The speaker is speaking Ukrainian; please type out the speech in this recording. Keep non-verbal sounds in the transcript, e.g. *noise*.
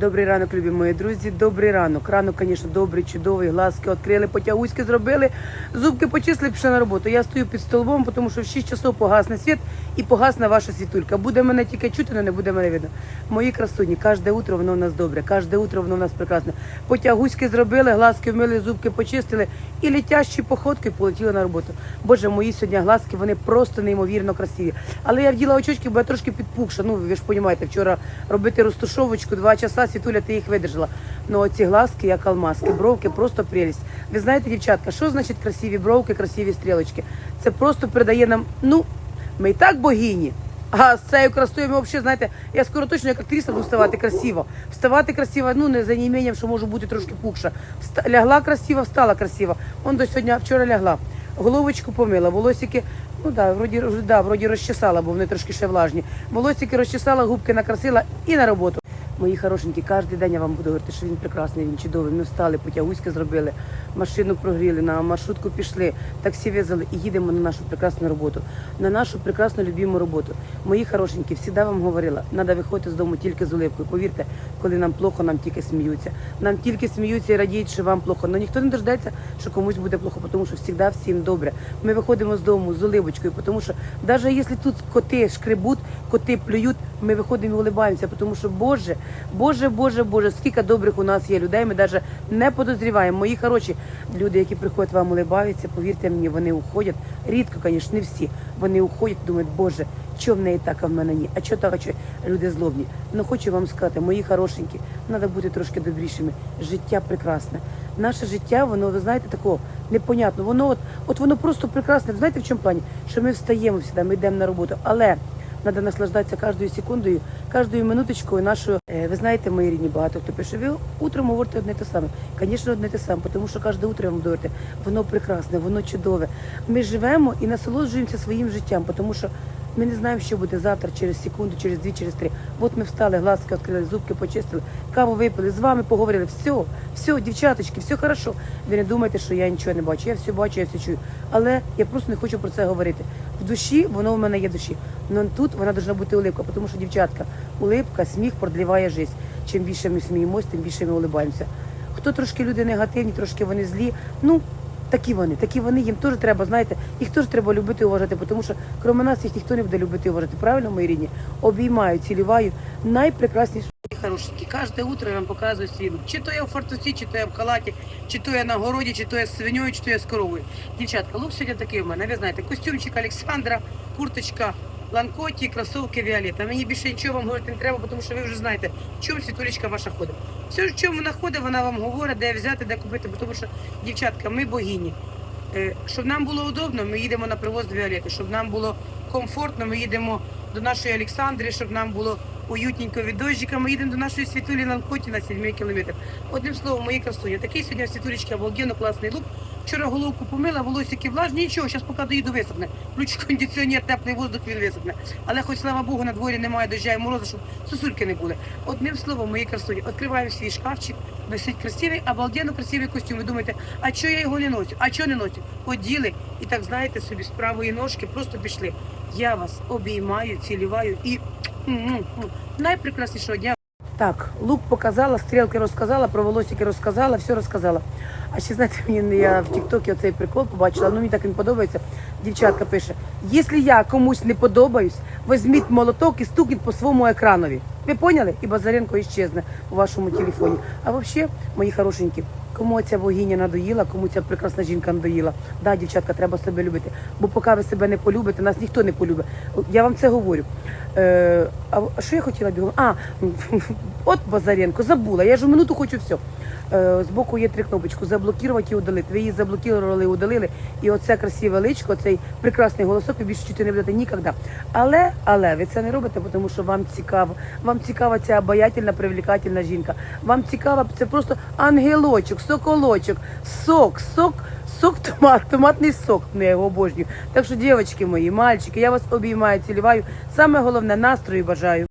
Добрий ранок, любі мої друзі. Добрий ранок. Ранок, звісно, добрий, чудовий. Глазки відкрили, потягуськи зробили, зубки почистили, пішли на роботу. Я стою під столбом, тому що в 6 часов погасне світ і погасне ваша світулька. Буде мене тільки чути, але не буде мене видно. Мої красуні, кожне утро воно в нас добре, кожне утро воно в нас прекрасне. Потягуськи зробили, глазки вмили, зубки почистили і летящі походки полетіли на роботу. Боже, мої сьогодні глазки, вони просто неймовірно красиві. Але я вділа очочки, бо я трошки підпухша. Ну, ви ж розумієте, вчора робити розтушовочку, два часа, світуля, ти їх видержала. Ну, оці глазки, як алмазки, бровки, просто прелість. Ви знаєте, дівчатка, що значить красиві бровки, красиві стрілочки? Це просто передає нам, ну, ми і так богині. А з цією красою ми взагалі, знаєте, я скоро точно як актриса буду вставати красиво. Вставати красиво, ну не за неіменням, що можу бути трошки пухша. Вста- лягла красиво, встала красиво. Он до сьогодні вчора лягла. Головочку помила, волосики, ну да, вроді, да, вроді розчесала, бо вони трошки ще влажні. Волосики розчесала, губки накрасила і на роботу. Мої хорошенькі, кожен день я вам буду говорити, що він прекрасний, він чудовий. Ми встали, потягуськи зробили, машину прогріли, на маршрутку пішли, таксі в'язали і їдемо на нашу прекрасну роботу, на нашу прекрасну любиму роботу. Мої хорошенькі, завжди вам говорила, треба виходити з дому тільки з улипкою. Повірте, коли нам плохо, нам тільки сміються. Нам тільки сміються і радіють, що вам плохо. Але ніхто не дождеться, що комусь буде плохо, тому що завжди всім добре. Ми виходимо з дому з уливочкою, тому що навіть якщо тут коти шкребуть, коти плюють, ми виходимо і улибаємося, тому що Боже, Боже, Боже, Боже, скільки добрих у нас є людей, ми навіть не подозріваємо. Мої хороші люди, які приходять вам улибаються, повірте мені, вони уходять. Рідко, звісно, не всі. Вони уходять, думають, Боже, що в неї так, а в мене ні? А що так, а що люди злобні? Ну хочу вам сказати, мої хорошенькі, треба бути трошки добрішими. Життя прекрасне. Наше життя, воно, ви знаєте, такого непонятно. Воно от, от воно просто прекрасне. Знаєте, в чому плані? Що ми встаємо всегда, ми йдемо на роботу. Але Треба наслаждатися кожною секундою, кожною минуточкою нашою. Е, Ви знаєте, мої рідні, багато хто пише, ви утром говорите одне те саме. Звісно, одне те саме, тому що кожне утро я вам говорите, воно прекрасне, воно чудове. Ми живемо і насолоджуємося своїм життям, тому що ми не знаємо, що буде завтра, через секунду, через дві, через три. От ми встали, глазки відкрили, зубки почистили, каву випили, з вами поговорили. Все, все, дівчаточки, все хорошо. Ви не думайте, що я нічого не бачу. Я все бачу, я все чую. Але я просто не хочу про це говорити. В душі воно в мене є душі. Но тут вона повинна бути улипка, тому що дівчатка, улипка, сміх продліває життя. Чим більше ми сміємось, тим більше ми улибаємося. Хто трошки люди негативні, трошки вони злі. Ну такі вони, такі вони, їм теж треба, знаєте, їх теж треба любити і уважати, тому що крім нас їх ніхто не буде любити і уважати. Правильно, мої рідні? Обіймаю, цілюваю. Найпрекрасніші. Хорошенькі, кожне утро я вам показую свій лук. Чи то я в фартусі, чи то я в халаті, чи то я на городі, чи то я з свиньою, чи то я з коровою. Дівчатка, лук сьогодні такий в мене. Ви знаєте, костюмчик Олександра, курточка Ланкоті, кросовки Віолета. Мені більше нічого вам говорити не треба, тому що ви вже знаєте, в чому світулечка ваша ходить. Все, в чому вона ходить, вона вам говорить, де взяти, де купити, бо тому що, дівчатка, ми богині. Е, Щоб нам було удобно, ми їдемо на привоз до Віолети. Щоб нам було комфортно, ми їдемо до нашої Олександри, щоб нам було уютненько від дощика. Ми їдемо до нашої світулі Ланкоті на 7 кілометр. Одним словом, мої красуні. Такий сьогодні світулечки обалденно класний лук. Вчора головку помила, волосики влажні, нічого, зараз поки доїду висохне. Включу кондиціонер, теплий воздух, він висохне. Але хоч, слава Богу, на дворі немає дождя і морозу, щоб сосульки не були. Одним словом, мої красуні, відкриваємо свій шкафчик, висить красивий, обалденно красивий костюм. Ви думаєте, а чого я його не носю? А чого не носю? Оділи і так, знаєте, собі з правої ножки просто пішли. Я вас обіймаю, цілюваю і. Найпрекраснішого дня. Так, лук показала, стрілки розказала, про волосики розказала, все розказала. А ще знаєте, *laughs* мені я в Тіктокі оцей прикол побачила, ну мені так він подобається. Дівчатка пише: якщо я комусь не подобаюсь, візьміть молоток і стукніть по своєму екранові. Ви поняли? І Базаренко іщезне у вашому телефоні. А взагалі, мої хорошенькі, кому ця богиня надоїла, кому ця прекрасна жінка надоїла. Да, дівчатка, треба себе любити. Бо поки ви себе не полюбите, нас ніхто не полюбить. Я вам це говорю. Е, а що я хотіла бігом? А, *laughs* от Базаренко, забула. Я ж у минуту хочу все. Е, збоку є три кнопочки заблокувати і удалити. Ви її заблокували, удалили. І оце красиве личко, цей прекрасний голосок, ви більше чути не будете ніколи. Але, але ви це не робите, тому що вам цікаво. Вам цікава ця обаятельна, привлекательна жінка. Вам цікава це просто ангелочок, соколочок, сок, сок. Сок томат, томатний сок, ну я його обожнюю. Так що, дівчатки мої, мальчики, я вас обіймаю, цілюваю. Саме головне настрою бажаю.